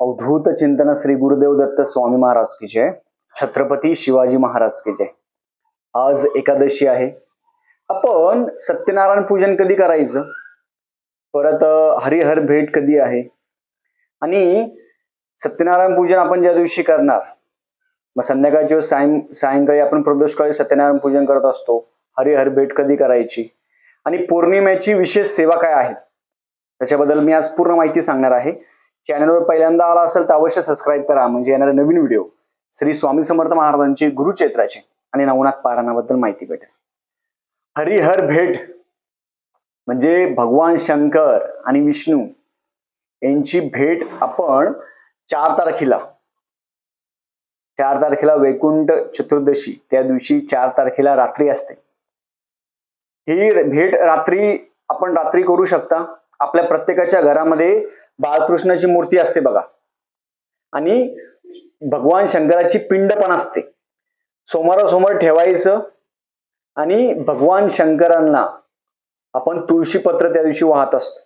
अवधूत चिंतन श्री गुरुदेव दत्त स्वामी महाराज की जय. छत्रपती शिवाजी महाराज की जय. आज एकादशी आहे. आपण सत्यनारायण पूजन कधी करायचं? परत हरिहर भेट कधी आहे? आणि सत्यनारायण पूजन आपण ज्या दिवशी करणार मग संध्याकाळच्या सायं सायंकाळी आपण प्रदोषकाळी सत्यनारायण पूजन करत असतो. हरिहर भेट कधी करायची? आणि पौर्णिमेची विशेष सेवा काय आहे? त्याच्याबद्दल मी आज पूर्ण माहिती सांगणार आहे. चॅनलवर पहिल्यांदा आला असेल तर अवश्य सबस्क्राईब करा. म्हणजे येणारे नवीन व्हिडिओ श्री स्वामी समर्थ महाराजांची गुरुचैत्राचे आणि नवनाथ पारायणाबद्दल माहिती भेटेल. हरिहर भेट म्हणजे भगवान शंकर आणि विष्णू यांची भेट आपण चार तारखेला. चार तारखेला वैकुंठ चतुर्दशी त्या दिवशी चार तारखेला रात्री असते. ही भेट रात्री आपण रात्री करू शकता. आपल्या प्रत्येकाच्या घरामध्ये बाळकृष्णाची मूर्ती असते बघा. आणि भगवान शंकराची पिंड पण असते. समोरासमोर ठेवायचं आणि भगवान शंकरांना आपण तुळशीपत्र त्या दिवशी वाहत असतो.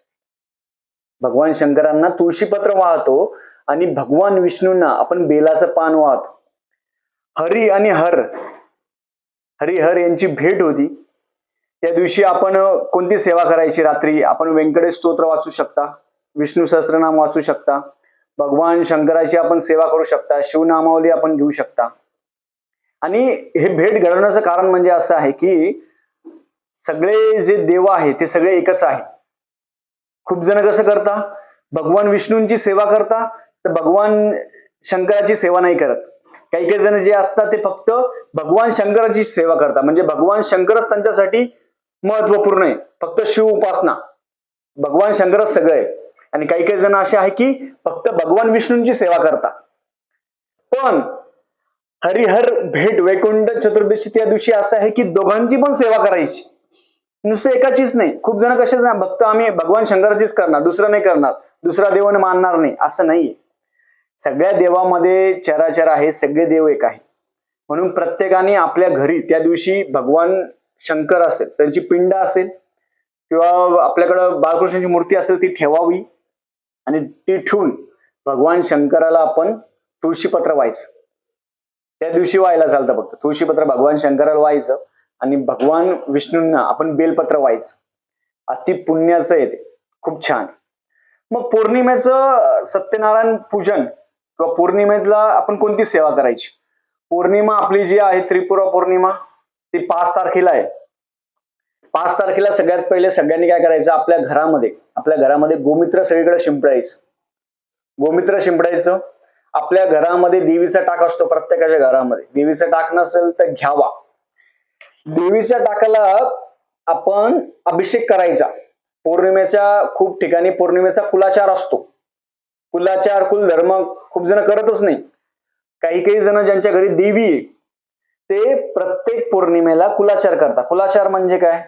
भगवान शंकरांना तुळशीपत्र वाहतो आणि भगवान विष्णूंना आपण बेलाचं पान वाहतो. हरी आणि हर हरी हर यांची भेट होती. त्या दिवशी आपण कोणती सेवा करायची रात्री? आपण व्यंकटेश स्तोत्र वाचू शकता विष्णू सहस्रनाम वाचू शकता भगवान शंकराची आपण सेवा करू शकता शिवनामावली आपण घेऊ शकता. आणि हे भेट घडवण्याचं कारण म्हणजे असं आहे की सगळे जे देव आहे ते सगळे एकच आहे खूप जण कसं करता? भगवान विष्णूंची सेवा करता तर भगवान शंकराची सेवा नाही करत. काही काही जण जे असतात ते फक्त भगवान शंकराची सेवा करतात. म्हणजे भगवान शंकरच त्यांच्यासाठी महत्त्वपूर्ण आहे. फक्त शिव उपासना. भगवान शंकरच सगळं आहे. आणि काही काही जण असे आहे की फक्त भगवान विष्णूंची सेवा करता पण हरिहर भेट वैकुंठ चतुर्दशी त्या दिवशी असं आहे की दोघांची पण सेवा करायची. नुसतं एकाचीच नाही. खूप जण कसे भक्त आम्ही भगवान शंकराचीच करणार दुसरं नाही करणार दुसरा देवाने मानणार नाही असं नाहीये सगळ्या देवामध्ये चराचर आहे सगळे देव एक आहे म्हणून प्रत्येकाने आपल्या घरी त्या दिवशी भगवान शंकर असेल त्यांची पिंड असेल किंवा आपल्याकडं बाळकृष्णाची मूर्ती असेल ती ठेवावी आणि ती ठेवून भगवान शंकराला आपण तुळशीपत्र व्हायचं. त्या दिवशी व्हायला चालतं फक्त. तुळशीपत्र भगवान शंकराला व्हायचं आणि भगवान विष्णूंना आपण बेलपत्र व्हायचं. अति पुण्याचं येते खूप छान. मग पौर्णिमेचं सत्यनारायण पूजन किंवा पौर्णिमेला आपण कोणती सेवा करायची? पौर्णिमा आपली जी आहे त्रिपुरा पौर्णिमा ती पाच तारखेला आहे. पाच तारखेला सगळ्यात पहिले सगळ्यांनी काय करायचं? आपल्या घरामध्ये आपल्या घरामध्ये गोमित्र सगळीकडे शिंपडायचं. गोमित्र शिंपडायचं. आपल्या घरामध्ये देवीचा टाक असतो प्रत्येकाच्या घरामध्ये. देवीचा टाक नसेल तर घ्यावा. देवीच्या टाकाला आपण अभिषेक करायचा. पौर्णिमेच्या खूप ठिकाणी पौर्णिमेचा कुलाचार असतो. कुलाचार कुलधर्म खूप जण करतच नाही. काही काही जण ज्यांच्या घरी देवी आहे ते प्रत्येक पौर्णिमेला कुलाचार करता कुलाचार म्हणजे काय?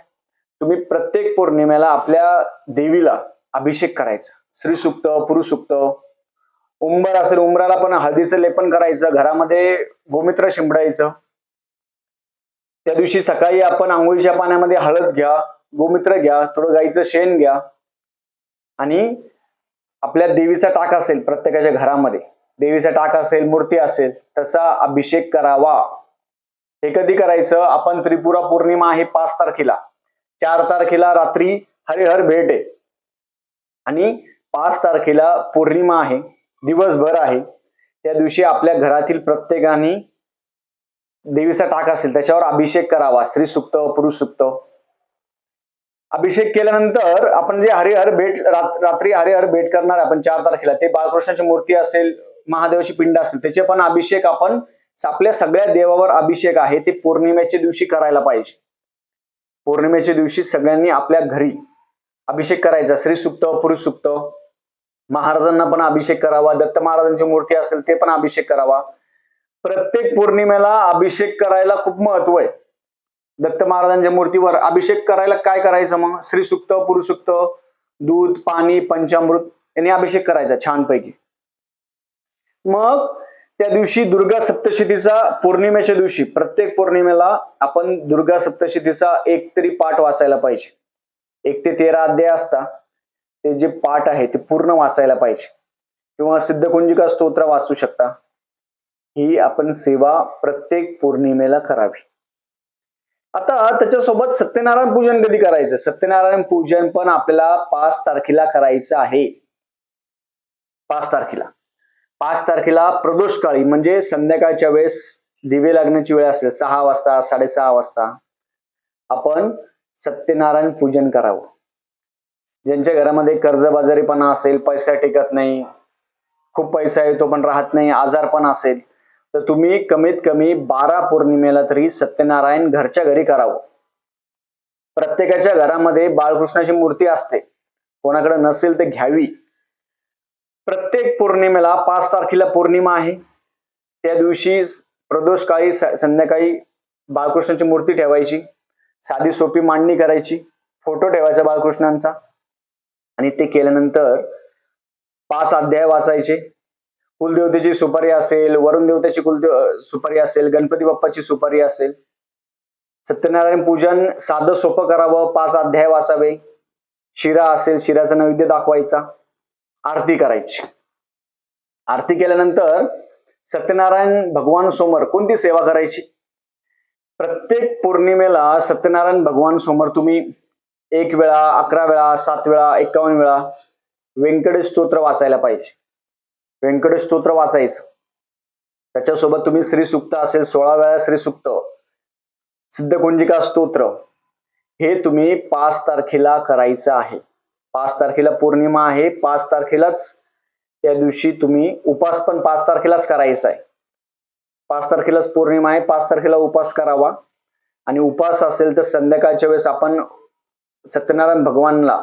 तुम्ही प्रत्येक पौर्णिमेला आपल्या देवीला अभिषेक करायचा. श्री सुक्त पुरुषुक्त उंबर असेल उंबराला पण हळदीचं लेपन करायचं घरामध्ये गोमित्र शिंपडायचं. त्या दिवशी सकाळी आपण आंघोळीच्या पाण्यामध्ये हळद घ्या गोमित्र घ्या थोडं गाईचं शेण घ्या. आणि आपल्या देवीचा टाक असेल प्रत्येकाच्या घरामध्ये. देवीचा टाक असेल मूर्ती असेल तसा अभिषेक करावा. हे कधी करायचं? आपण त्रिपुरा पौर्णिमा आहे पाच तारखेला. चार तारखेला रात्री हरिहर भेट आहे. आणि पाच तारखेला पौर्णिमा आहे. दिवसभर आहे. त्या दिवशी आपल्या घरातील प्रत्येकाने देवीचा टाक असेल त्याच्यावर अभिषेक करावा. श्री सुक्त पुरुष सुक्त अभिषेक केल्यानंतर आपण जे हरिहर भेट रात्री हरिहर भेट करणार आहे आपण चार तारखेला ते बाळकृष्णाची मूर्ती असेल महादेवाची पिंड असेल त्याचे पण अभिषेक आपण आपल्या सगळ्या देवावर अभिषेक आहे ते पौर्णिमेच्या दिवशी करायला पाहिजे. पौर्णिमेच्या दिवशी सगळ्यांनी आपल्या घरी अभिषेक करायचा. श्री सुक्त पुरुष सुप्त महाराजांना पण अभिषेक करावा. दत्त महाराजांची मूर्ती असेल ते पण अभिषेक करावा. प्रत्येक पौर्णिमेला अभिषेक करायला खूप महत्त्व आहे. दत्त महाराजांच्या मूर्तीवर अभिषेक करायला काय करायचं मग? श्री सुक्त पुरुषुक्त दूध पाणी पंचामृत यांनी अभिषेक करायचा छानपैकी. मग त्या दिवशी दुर्गा सप्तशतीचा पौर्णिमेच्या दिवशी प्रत्येक पौर्णिमेला आपण दुर्गा सप्तशतीचा एक तरी पाठ वाचायला पाहिजे. एक ते तेरा अध्याय असता ते जे पाठ आहे ते पूर्ण वाचायला पाहिजे. किंवा सिद्धकुंजिका स्तोत्र वाचू शकता. ही आपण सेवा प्रत्येक पौर्णिमेला करावी. आता त्याच्यासोबत सत्यनारायण पूजन कधी करायचं? सत्यनारायण पूजन पण आपल्याला पाच तारखेला करायचं आहे. पाच तारखेला. पाच तारखेला प्रदोष काळी म्हणजे संध्याकाळच्या वेळेस दिवे लागण्याची वेळ असेल सहा वाजता साडेसहा वाजता आपण सत्यनारायण पूजन करावं. ज्यांच्या घरामध्ये कर्जबाजारीपणा असेल पैसा टिकत नाही खूप पैसा येतो पण राहत नाही आजार पण असेल तर तुम्ही कमीत कमी बारा पौर्णिमेला तरी सत्यनारायण घरच्या घरी करावं. प्रत्येकाच्या घरामध्ये बाळकृष्णाची मूर्ती असते. कोणाकडे नसेल तर घ्यावी. प्रत्येक पौर्णिमेला पाच तारखेला पौर्णिमा आहे. त्या दिवशी प्रदोष काळी संध्याकाळी बाळकृष्णाची मूर्ती ठेवायची. साधी सोपी मांडणी करायची. फोटो ठेवायचा बाळकृष्णांचा. आणि ते केल्यानंतर पाच अध्याय वाचायचे. कुलदेवतेची सुपारी असेल वरुण देवतेची कुलदेव सुपारी असेल गणपती बाप्पाची सुपारी असेल. सत्यनारायण पूजन साधं सोपं करावं पाच अध्याय वाचावे. शिरा असेल शिराचा नैवेद्य दाखवायचा. आरती करायची. आरती केल्यानंतर सत्यनारायण भगवान समोर कोणती सेवा करायची? प्रत्येक पौर्णिमेला सत्यनारायण भगवान समोर तुम्ही एक वेळा अकरा वेळा सात वेळा एकावन्न वेळा व्यंकटेश स्तोत्र वाचायला पाहिजे. व्यंकटेश स्तोत्र वाचायचं. त्याच्यासोबत तुम्ही श्री सुक्त असेल सोळा वेळा श्रीसुक्त सिद्धकुंजिका स्तोत्र हे तुम्ही पाच तारखेला करायचं आहे. पाच तारखेला पौर्णिमा आहे. पाच तारखेलाच त्या दिवशी तुम्ही उपास पण पाच तारखेलाच करायचा आहे. पाच तारखेलाच पौर्णिमा आहे. पाच तारखेला उपास करावा. आणि उपास असेल तर संध्याकाळच्या वेळेस आपण सत्यनारायण भगवानला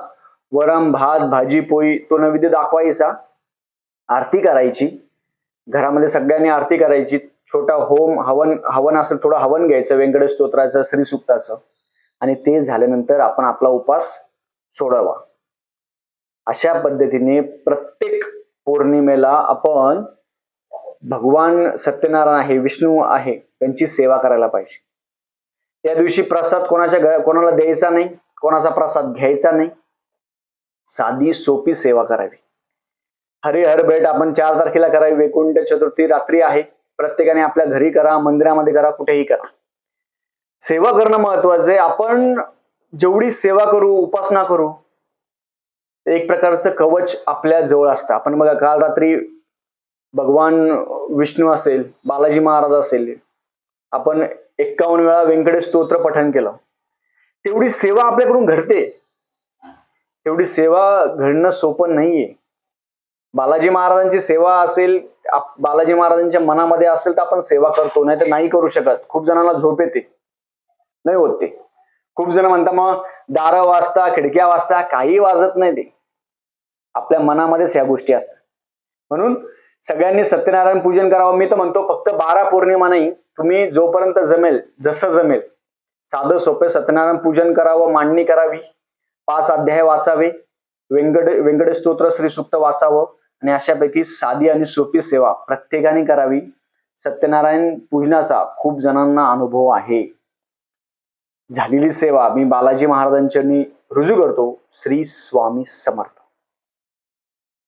वरम भात भाजी पोळी तो नैवेद्य दाखवायचा. आरती करायची. घरामध्ये सगळ्यांनी आरती करायची. छोटा होम हवन हवन असेल थोडं हवन घ्यायचं. व्यंकटेश स्तोत्राचं श्रीसुक्ताचं. आणि ते झाल्यानंतर आपण आपला उपास सोडावा. अशा पद्धतीने प्रत्येक पौर्णिमेला आपण भगवान सत्यनारायण आहे विष्णू आहे त्यांची सेवा करायला पाहिजे. त्या दिवशी प्रसाद कोणाच्या कोणाला द्यायचा नाही कोणाचा प्रसाद घ्यायचा नाही. साधी सोपी सेवा करावी. हरिहर भेट आपण चार तारखेला करावी. वैकुंठ चतुर्थी रात्री आहे. प्रत्येकाने आपल्या घरी करा मंदिरामध्ये करा कुठेही करा. सेवा करणं महत्वाचं आहे. आपण जेवढी सेवा करू उपासना करू एक प्रकारचं कवच आपल्या जवळ असतं. आपण बघा काल रात्री भगवान विष्णू असेल बालाजी महाराज असेल आपण एक्कावन्न वेळा व्यंकटेश स्तोत्र पठण केलं. तेवढी सेवा आपल्याकडून घडते. तेवढी सेवा घडणं सोपं नाहीये. बालाजी महाराजांची सेवा असेल बालाजी महाराजांच्या मनामध्ये असेल तर आपण सेवा करतो नाही तर नाही करू शकत. खूप जणांना झोप येते. नाही होत ते. खूप जण म्हणता मग दारं वाजता खिडक्या वाजता काही वाजत नाही ते. आपल्या मनामध्येच ह्या गोष्टी असतात. म्हणून सगळ्यांनी सत्यनारायण पूजन करावं. मी तर म्हणतो फक्त बारा पौर्णिमा नाही तुम्ही जोपर्यंत जमेल जसं जमेल साधं सोपे सत्यनारायण पूजन करावं मांडणी करावी पाच अध्याय वाचावे व्यंकट व्यंकट स्तोत्र श्री सुक्त वाचावं आणि अशापैकी साधी आणि सोपी सेवा प्रत्येकाने करावी. सत्यनारायण पूजनाचा खूप जणांना अनुभव आहे. झालेली सेवा मी बालाजी महाराजांच्या रुजू करतो. श्री स्वामी समर्थ.